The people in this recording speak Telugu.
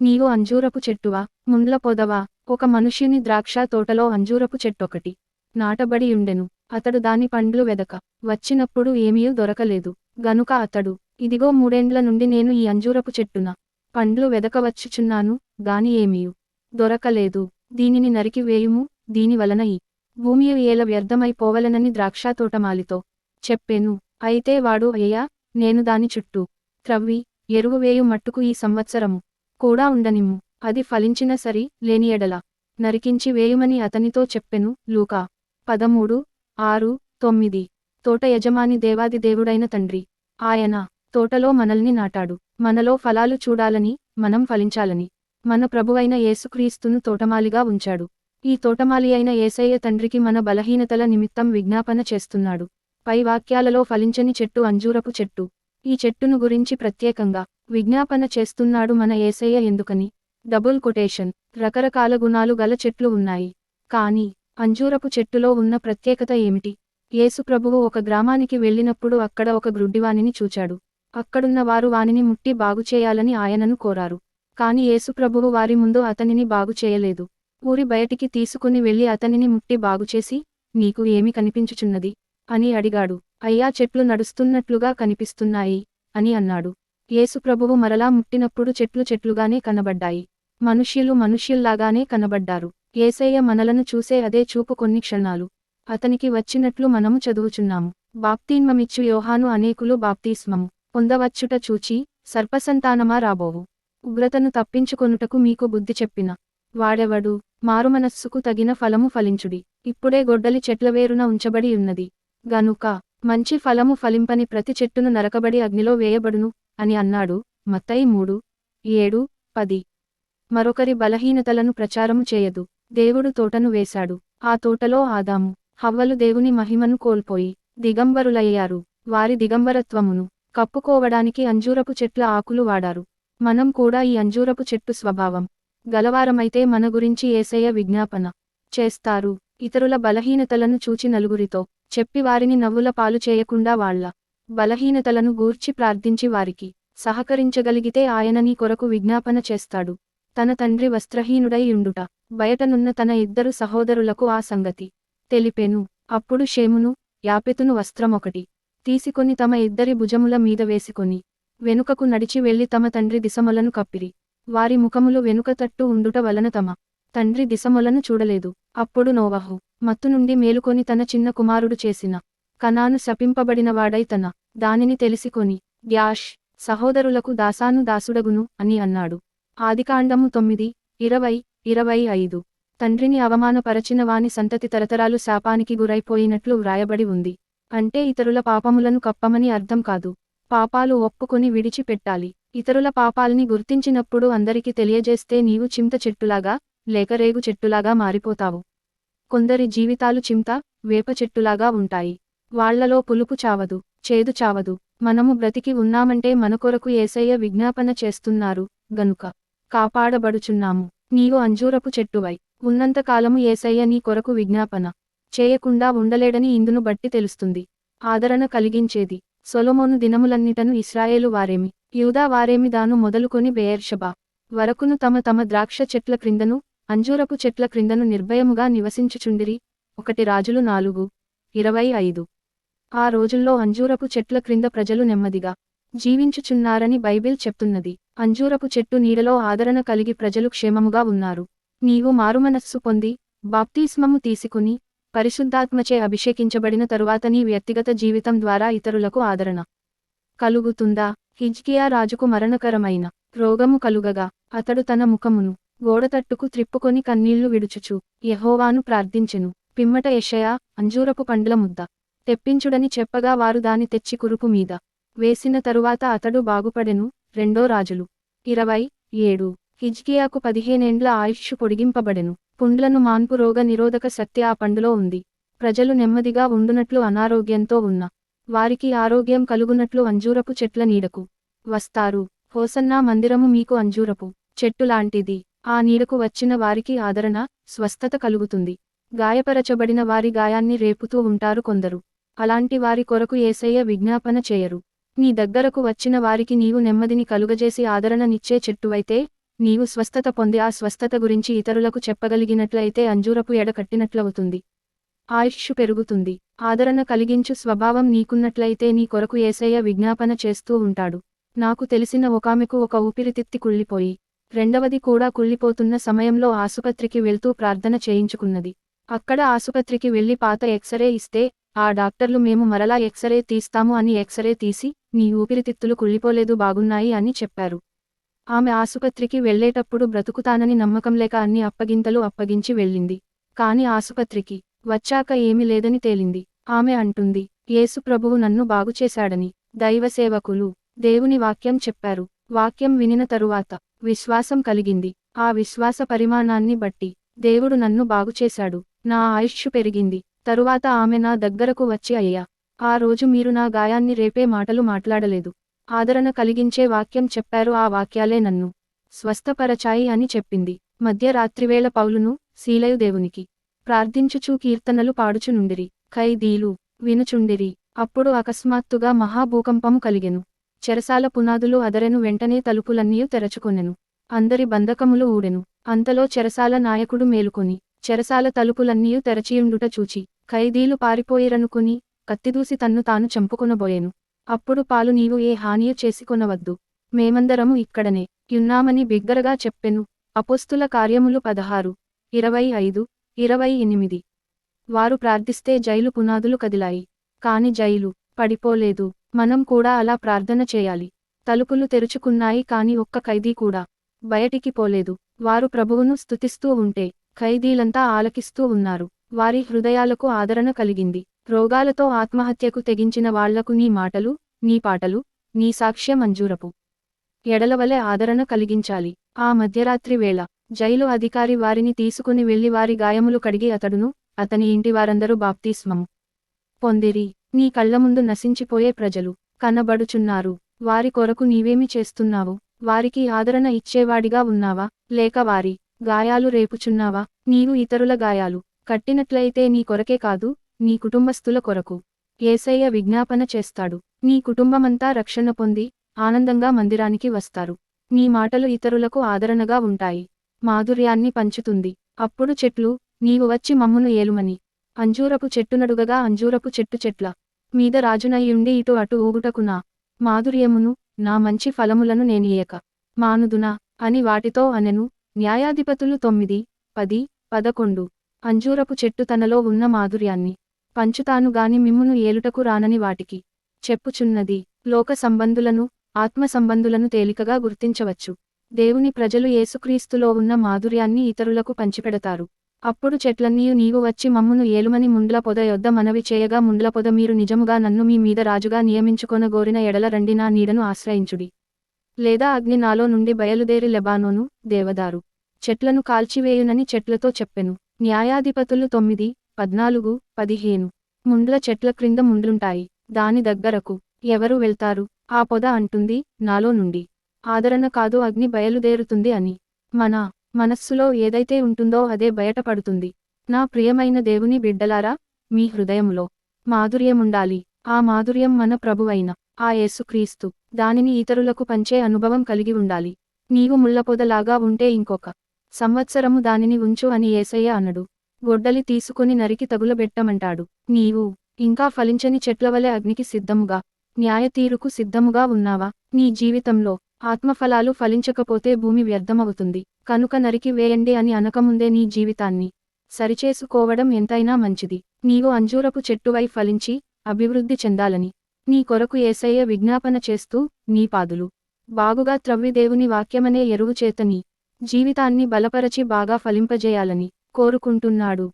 నీవు అంజూరపు చెట్టువా? ముండ్ల పొదవా? ఒక మనుష్యుని ద్రాక్ష తోటలో అంజూరపు చెట్టొకటి. నాటబడి ఉండెను. అతడు దాని పండ్లు వెదక. వచ్చినప్పుడు ఏమీ దొరకలేదు. గనుక అతడు ఇదిగో మూడేండ్ల నుండి నేను ఈ అంజూరపు చెట్టున పండ్లు వెదకవచ్చుచున్నాను గాని ఏమీయు దొరకలేదు. దీనిని నరికి వేయుము దీని వలన ఈ భూమి ఏల వ్యర్థమైపోవలనని ద్రాక్షతోటమాలితో చెప్పెను. అయితే వాడు అయ్యా నేను దాని చుట్టూ త్రవ్వి ఎరువు వేయు మట్టుకు ఈ సంవత్సరము కూడా ఉండనిమ్ము. అది ఫలించిన సరి లేని ఎడల. నరికించి వేయుమని అతనితో చెప్పెను లూకా. పదమూడు ఆరు తొమ్మిది. తోట యజమాని దేవాది దేవుడైన తండ్రి. ఆయన తోటలో మనల్ని నాటాడు. మనలో ఫలాలు చూడాలని మనం ఫలించాలని. మన ప్రభువైన యేసుక్రీస్తును తోటమాలిగా ఉంచాడు. ఈ తోటమాలి అయిన ఏసయ్య తండ్రికి మన బలహీనతల నిమిత్తం విజ్ఞాపన చేస్తున్నాడు. పై వాక్యాలలో ఫలించని చెట్టు అంజూరపు చెట్టు. ఈ చెట్టును గురించి ప్రత్యేకంగా విజ్ఞాపన చేస్తున్నాడు మన ఏసయ్య ఎందుకని? Double quotation. రకరకాల గుణాలు గల చెట్లు ఉన్నాయి. కానీ అంజూరపు చెట్టులో ఉన్న ప్రత్యేకత ఏమిటి? ఏసుప్రభువు ఒక గ్రామానికి వెళ్ళినప్పుడు అక్కడ ఒక గ్రుడ్డివానిని చూచాడు. అక్కడున్న వారు వానిని ముట్టి బాగుచేయాలని ఆయనను కోరారు. కాని ఏసుప్రభువు వారి ముందు అతనిని బాగుచేయలేదు ఊరి బయటికి తీసుకుని వెళ్ళి అతనిని ముట్టి బాగుచేసి నీకు ఏమి కనిపించుచున్నది? అని అడిగాడు. అయ్యా చెట్లు నడుస్తున్నట్లుగా కనిపిస్తున్నాయి అని అన్నాడు. యేసుప్రభువు మరలా ముట్టినప్పుడు చెట్లు చెట్లుగానే కనబడ్డాయి. మనుష్యులు మనుష్యుల్లాగానే కనబడ్డారు. ఏసయ్య మనలను చూసే అదే చూపు కొన్ని క్షణాలు. అతనికి వచ్చినట్లు మనము చదువుచున్నాము. బాప్తీన్మమిచ్చు యోహాను అనేకులు బాప్తీస్మము. పొందవచ్చుట చూచి సర్పసంతానమా రాబోవు. ఉగ్రతను తప్పించుకొనుటకు మీకు బుద్ధి చెప్పిన వాడెవడు? మారుమనస్సుకు తగిన ఫలము ఫలించుడి. ఇప్పుడే గొడ్డలి చెట్ల వేరున ఉంచబడి ఉన్నది. గనుక మంచి ఫలము ఫలింపని ప్రతి చెట్టును నరకబడి అగ్నిలో వేయబడును. అని అన్నాడు. మత్తయి మూడు ఏడు పది. మరొకరి బలహీనతలను ప్రచారము చేయదు. దేవుడు తోటను వేశాడు. ఆ తోటలో ఆదాము హవ్వలు దేవుని మహిమను కోల్పోయి దిగంబరులయ్యారు. వారి దిగంబరత్వమును కప్పుకోవడానికి అంజూరపు చెట్ల ఆకులు వాడారు. మనం కూడా ఈ అంజూరపు చెట్టు స్వభావం గలవారమైతే మన గురించి ఏసయ్య విజ్ఞాపన చేస్తారు. ఇతరుల బలహీనతలను చూచి నలుగురితో చెప్పి వారిని నవ్వుల పాలు చేయకుండా వాళ్ళ బలహీనతలను గూర్చి ప్రార్థించి వారికి సహకరించగలిగితే ఆయన నీ కొరకు విజ్ఞాపన చేస్తాడు. తన తండ్రి వస్త్రహీనుడై ఉండుట. బయటనున్న తన ఇద్దరు సహోదరులకు ఆ సంగతి తెలిపెను. అప్పుడు షేమును యాపెతును వస్త్రమొకటి తీసుకొని తమ ఇద్దరి భుజముల మీద వేసుకొని వెనుకకు నడిచి వెళ్ళి తమ తండ్రి దిశములను కప్పిరి. వారి ముఖములు వెనుక తట్టు ఉండుట వలన తమ తండ్రి దిశములను చూడలేదు. అప్పుడు నోవహు మత్తు నుండి మేలుకొని తన చిన్న కుమారుడు చేసిన కనాను శపింపబడినవాడై తన దానిని తెలిసికొని డ్యాష్ సహోదరులకు దాసాను దాసుడగును అని అన్నాడు. ఆదికాండము తొమ్మిది ఇరవై ఇరవై ఐదు. తండ్రిని అవమానపరచిన వాని సంతతి తరతరాలు శాపానికి గురైపోయినట్లు వ్రాయబడి ఉంది. అంటే ఇతరుల పాపములను కప్పమని అర్థం కాదు. పాపాలు ఒప్పుకొని విడిచిపెట్టాలి. ఇతరుల పాపాల్ని గుర్తించినప్పుడు అందరికీ తెలియజేస్తే నీవు చింత చెట్టులాగా లేక రేగు చెట్టులాగా మారిపోతావు. కొందరి జీవితాలు చింత వేప చెట్టులాగా ఉంటాయి. వాళ్ళలో పులుపు చావదు చేదు చావదు. మనము బ్రతికి ఉన్నామంటే మన కొరకు ఏసయ్య విజ్ఞాపన చేస్తున్నారు గనుక కాపాడబడుచున్నాము. నీవు అంజూరపు చెట్టువై ఉన్నంతకాలము ఏసయ్య నీ కొరకు విజ్ఞాపన చేయకుండా ఉండలేడని ఇందును బట్టి తెలుస్తుంది. ఆదరణ కలిగించేది సొలొమోను దినములన్నిటను ఇస్రాయేలు వారేమి యూదా వారేమి దాను మొదలుకొని బేయర్షబా వరకును తమ తమ ద్రాక్ష చెట్ల క్రిందను అంజూరపు చెట్ల క్రిందను నిర్భయముగా నివసించుచుండిరి. ఒకటి రాజులు నాలుగు ఇరవై ఐదు. ఆ రోజుల్లో అంజూరపు చెట్ల క్రింద ప్రజలు నెమ్మదిగా జీవించుచున్నారని బైబిల్ చెప్తున్నది. అంజూరపు చెట్టు నీడలో ఆదరణ కలిగి ప్రజలు క్షేమముగా ఉన్నారు. నీవు మారుమనస్సు పొంది బాప్తిస్మము తీసుకుని పరిశుద్ధాత్మచే అభిషేకించబడిన తరువాత నీ వ్యక్తిగత జీవితం ద్వారా ఇతరులకు ఆదరణ కలుగుతుందా? హిజ్కియా రాజుకు మరణకరమైన రోగము కలుగగా అతడు తన ముఖమును గోడతట్టుకు త్రిప్పుకొని కన్నీళ్ళు విడుచుచు యహోవాను ప్రార్థించెను. పిమ్మట యషయా అంజూరపు పండ్ల ముద్ద. తెప్పించుడని చెప్పగా వారు దాని తెచ్చి కురుపు మీద వేసిన తరువాత అతడు బాగుపడెను రెండో రాజులు. ఇరవై ఏడు. హిజ్కియాకు పదిహేనేండ్ల ఆయుష్షు పొడిగింపబడెను. పుండ్లను మాన్పు రోగ నిరోధక శక్తి ఆ పండులో ఉంది. ప్రజలు నెమ్మదిగా ఉండునట్లు అనారోగ్యంతో ఉన్న వారికి ఆరోగ్యం కలుగునట్లు అంజూరపు చెట్ల నీడకు వస్తారు. హోసన్నా మందిరము మీకు అంజూరపు చెట్టు లాంటిది. ఆ నీడకు వచ్చిన వారికి ఆదరణ స్వస్థత కలుగుతుంది. గాయపరచబడిన వారి గాయాన్ని రేపుతూ ఉంటారు కొందరు. అలాంటి వారి కొరకు ఏసయ్య విజ్ఞాపన చేయరు. నీ దగ్గరకు వచ్చిన వారికి నీవు నెమ్మదిని కలుగజేసి ఆదరణనిచ్చే చెట్టువైతే నీవు స్వస్థత పొంది ఆ స్వస్థత గురించి ఇతరులకు చెప్పగలిగినట్లయితే అంజూరపు ఎడ కట్టినట్లవుతుంది. ఆయుష్షు పెరుగుతుంది. ఆదరణ కలిగించు స్వభావం నీకున్నట్లయితే నీ కొరకు ఏసయ్య విజ్ఞాపన చేస్తూ ఉంటాడు. నాకు తెలిసిన ఒకామెకు ఒక ఊపిరితిత్తి కుళ్ళిపోయి రెండవది కూడా కుళ్ళిపోతున్న సమయంలో ఆసుపత్రికి వెళ్తూ ప్రార్థన చేయించుకున్నది. అక్కడ ఆసుపత్రికి వెళ్ళి పాత ఎక్సరే ఇస్తే ఆ డాక్టర్లు మేము మరలా ఎక్సరే తీస్తాము అని ఎక్సరే తీసి నీ ఊపిరితిత్తులు కుళ్ళిపోలేదు బాగున్నాయి అని చెప్పారు. ఆమె ఆసుపత్రికి వెళ్ళేటప్పుడు బ్రతుకుతానని నమ్మకం లేక అన్ని అప్పగింతలు అప్పగించి వెళ్ళింది. కాని ఆసుపత్రికి వచ్చాక ఏమీ లేదని తేలింది. ఆమె అంటుంది యేసు ప్రభువు నన్ను బాగుచేశాడని దైవసేవకులు దేవుని వాక్యం చెప్పారు. వాక్యం వినిన తరువాత విశ్వాసం కలిగింది. ఆ విశ్వాస పరిమాణాన్ని బట్టి దేవుడు నన్ను బాగుచేశాడు నా ఆయుష్షు పెరిగింది. తరువాత ఆమె నా దగ్గరకు వచ్చి అయ్యా ఆ రోజు మీరు నా గాయాన్ని రేపే మాటలు మాట్లాడలేదు. ఆదరణ కలిగించే వాక్యం చెప్పారు ఆ వాక్యాలే నన్ను స్వస్థపరచాయి అని చెప్పింది. మధ్యరాత్రివేళ పౌలును శీలయు దేవునికి ప్రార్థించుచూ కీర్తనలు పాడుచునుండిరి ఖైదీలు వినుచుండిరి. అప్పుడు అకస్మాత్తుగా మహాభూకంపము కలిగెను. చెరసాల పునాదులు అదరెను వెంటనే తలుపులన్నీయు తెరచుకొనెను. అందరి బంధకములు ఊడెను. అంతలో చెరసాల నాయకుడు మేలుకొని చెరసాల తలుపులన్నీయు తెరచియుండుట చూచి ఖైదీలు పారిపోయిరనుకుని కత్తిదూసి తన్ను తాను చంపుకొనబోయెను. అప్పుడు పాలు నీవు ఏ హానియు చేసుకొనవద్దు. మేమందరము ఇక్కడనే యున్నామని బిగ్గరగా చెప్పెను. అపోస్తుల కార్యములు పదహారు ఇరవై ఐదు ఇరవై ఎనిమిది. వారు ప్రార్థిస్తే జైలు పునాదులు కదిలాయి. కాని జైలు పడిపోలేదు. మనం కూడా అలా ప్రార్థన చేయాలి. తలుపులు తెరుచుకున్నాయి కాని ఒక్క ఖైదీ కూడా బయటికి పోలేదు. వారు ప్రభువును స్తుతిస్తూ ఉంటే ఖైదీలంతా ఆలకిస్తూ ఉన్నారు. వారి హృదయాలకు ఆదరణ కలిగింది. రోగాలతో ఆత్మహత్యకు తెగించిన వాళ్ళకు నీ మాటలు నీ పాటలు నీ సాక్ష్యం మంజూరపు ఎడలవలె ఆదరణ కలిగించాలి. ఆ మధ్యరాత్రి వేళ జైలు అధికారి వారిని తీసుకుని వెళ్ళి వారి గాయములు కడిగి అతడును అతని ఇంటి వారందరూ బాప్తిస్మము పొందిరి. నీ కళ్ళ ముందు నశించిపోయే ప్రజలు కనబడుచున్నారు. వారి కొరకు నీవేమి చేస్తున్నావు? వారికి ఆదరణ ఇచ్చేవాడిగా ఉన్నావా? లేక వారి గాయాలు రేపుచున్నావా? నీవు ఇతరుల గాయాలు కట్టినట్లయితే నీ కొరకే కాదు నీ కుటుంబస్తుల కొరకు. ఏసయ్య విజ్ఞాపన చేస్తాడు. నీ కుటుంబమంతా రక్షణ పొంది ఆనందంగా మందిరానికి వస్తారు. నీ మాటలు ఇతరులకు ఆదరణగా ఉంటాయి. మాధుర్యాన్ని పంచుతుంది. అప్పుడు చెట్లు నీవు వచ్చి మమ్మును ఏలుమని. అంజూరపు చెట్టునడుగగా అంజూరపు చెట్టు చెట్ల మీద రాజునయ్యుండి ఇటు అటు ఊగుటకునా? మాధుర్యమును నా మంచి ఫలములను నేనియక మానుదునా? అని వాటితో అనెను. న్యాయాధిపతులు తొమ్మిది పది పదకొండు. అంజూరపు చెట్టు తనలో ఉన్న మాధుర్యాన్ని పంచుతాను గాని మిమ్మును ఏలుటకు రానని వాటికి చెప్పుచున్నది. లోక సంబంధులను ఆత్మ సంబంధులను తేలికగా గుర్తించవచ్చు. దేవుని ప్రజలు యేసుక్రీస్తులో ఉన్న మాధుర్యాన్ని ఇతరులకు పంచిపెడతారు. అప్పుడు చెట్లన్నీయు నీవు వచ్చి మమ్మును ఏలుమని ముండ్ల పొద యొద్ద మనవి చేయగా ముండ్ల పొద మీరు నిజముగా నన్ను మీ మీద రాజుగా నియమించుకొన గోరిన ఎడల రండి నా నీడను ఆశ్రయించుడి. లేదా అగ్ని నాలో నుండి బయలుదేరి లెబానోను దేవదారు. చెట్లను కాల్చివేయునని చెట్లతో చెప్పెను. న్యాయాధిపతులు తొమ్మిది పద్నాలుగు పదిహేను ముండ్ల చెట్ల క్రింద ముండ్లుంటాయి. దాని దగ్గరకు ఎవరు వెళ్తారు? ఆ పొద అంటుంది నాలో నుండి. ఆదరణ కాదు అగ్ని బయలుదేరుతుంది అని. మన మనస్సులో ఏదైతే ఉంటుందో అదే బయటపడుతుంది. నా ప్రియమైన దేవుని బిడ్డలారా మీ హృదయంలో మాధుర్యముండాలి. ఆ మాధుర్యం మన ప్రభువైన ఆ యేసుక్రీస్తు. దానిని ఇతరులకు పంచే అనుభవం కలిగి ఉండాలి. నీవు ముళ్ళపొదలాగా ఉంటే ఇంకొక సంవత్సరము దానిని ఉంచు అని ఏసయ్య అనడు. గొడ్డలి తీసుకుని నరికి తగులబెట్టమంటాడు. నీవు ఇంకా ఫలించని చెట్లవలె అగ్నికి సిద్ధముగా న్యాయతీరుకు సిద్ధముగా ఉన్నావా? నీ జీవితంలో ఆత్మఫలాలు ఫలించకపోతే భూమి వ్యర్థమవుతుంది. కనుక నరికి వేయండి అని అనకముందే నీ జీవితాన్ని సరిచేసుకోవడం ఎంతైనా మంచిది. నీవు అంజూరపు చెట్టువై ఫలించి అభివృద్ధి చెందాలని నీ కొరకు ఏసయ్య విజ్ఞాపన చేస్తూ నీ పాదులు. బాగుగా త్రవ్వి దేవుని వాక్యమనే ఎరువు చేతని జీవితాన్ని బలపరచి బాగా ఫలింపజేయాలని కోరుకుంటున్నాడు.